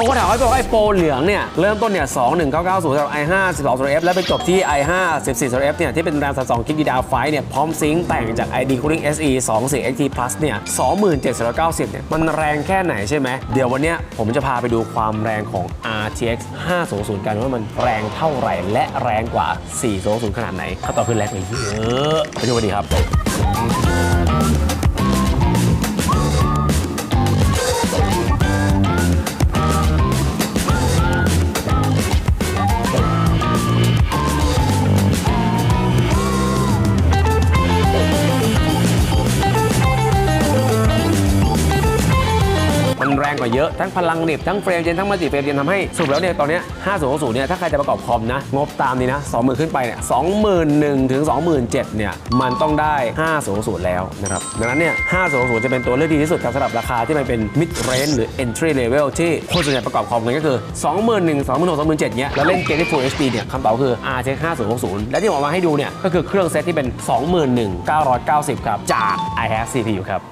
บางคนถามว่าตัวไอ้โปรเหลืองเนี่ย เริ่มต้นเนี่ย21990สำหรับ i5 12 f แล้วไปจบที่ i5 14 f เนี่ย ที่เป็นแรม32กิกะดาวไฟเนี่ย พร้อมซิงค์แต่งจาก ID Cooling SE 24 XT Plus เนี่ย2790เนี่ย มันแรงแค่ไหนใช่ไหม เดี๋ยววันเนี้ยผมจะพาไปดูความแรงของ RTX 500 กันว่ามันแรงเท่าไหร่และแรงกว่า 400 ขนาดไหนคำตอบคือแรงกว่าเยอะไปดูกันดีครับ มันแรงกว่าเยอะ ทั้งพลังเนบทั้งเฟรมเจนทั้งมัลติเฟรมเจนทำให้สรุปแล้วเนี่ยตอนเนี้ย5060เนี่ยถ้าใครจะประกอบคอมนะงบตามนี้นะ20,000ขึ้นไปเนี่ย21,000ถึง27,000เนี่ยมันต้องได้ 5060 แล้วนะครับดังนั้นเนี่ย5060 จะเป็นตัวเลือกดีที่สุดครับสำหรับราคาที่มันเป็น mid range หรือ entry level ที่คนส่วนใหญ่ประกอบคอมกันก็คือ 21,000 26,000 27,000เนี่ยแล้วเล่นเกมที่ Full HD เนี่ยคำตอบคือ RTX 5060 และที่ผมเอามาให้ดูเนี่ยก็คือเครื่องเซตที่เป็น 21,990 ครับจาก i have CPU ครับ